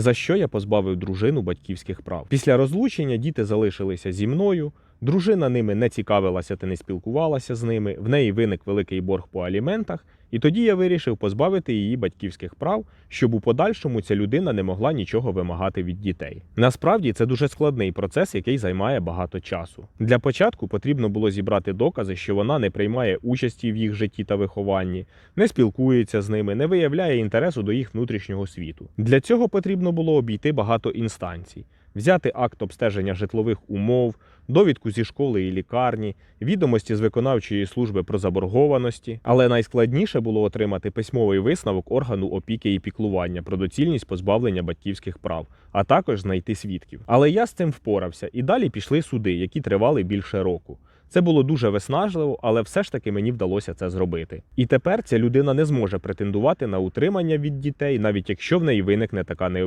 за що я позбавив дружину батьківських прав. Після розлучення діти залишилися зі мною. Дружина ними не цікавилася та не спілкувалася з ними. В неї виник великий борг по аліментах, і тоді я вирішив позбавити її батьківських прав, щоб у подальшому ця людина не могла нічого вимагати від дітей. Насправді це дуже складний процес, який займає багато часу. Для початку потрібно було зібрати докази, що вона не приймає участі в їх житті та вихованні, не спілкується з ними, не виявляє інтересу до їх внутрішнього світу. Для цього потрібно було обійти багато інстанцій. Взяти акт обстеження житлових умов, довідку зі школи і лікарні, відомості з виконавчої служби про заборгованості, але найскладніше було отримати письмовий висновок органу опіки і піклування про доцільність позбавлення батьківських прав, а також знайти свідків. Але я з цим впорався, і далі пішли суди, які тривали більше року. Це було дуже виснажливо, але все ж таки мені вдалося це зробити. І тепер ця людина не зможе претендувати на утримання від дітей, навіть якщо в неї виникне така необхідність.